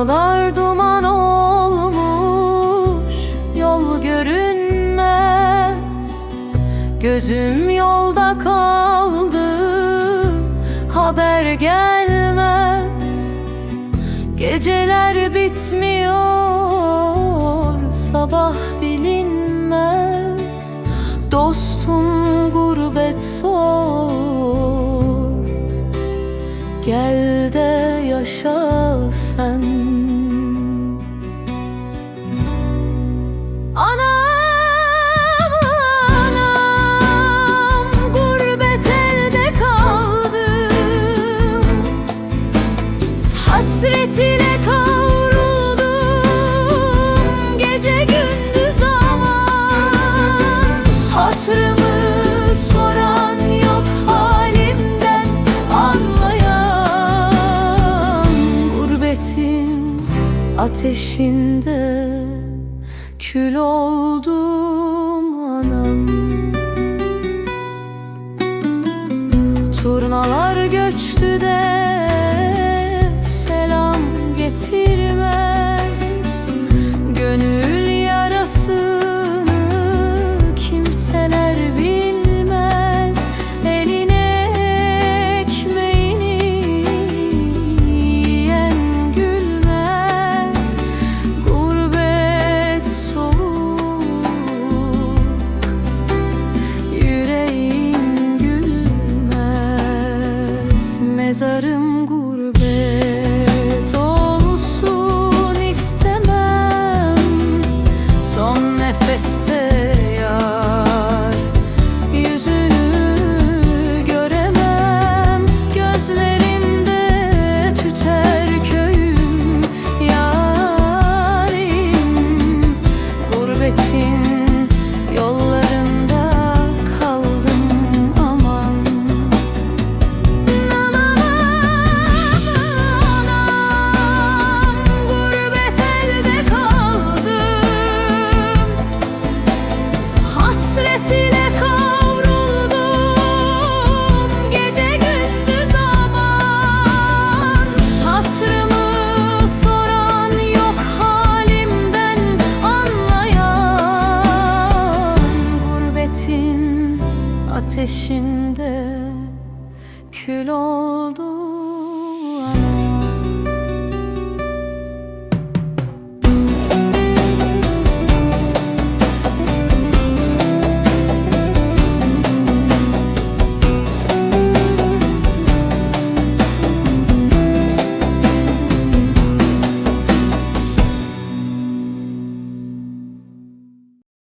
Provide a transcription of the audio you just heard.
Dağlar duman olmuş Yol görünmez. Gözüm yolda kaldı Haber gelmez. Geceler bitmiyor Sabah bilinmez. Dostum gurbet sor Gel de yaşa sen. Anam, Gurbetin ateşinde kül oldum anam. Turnalar göçtü de Mezarım gurbet olsun istemem. Son nefeste ateşinde kül oldu.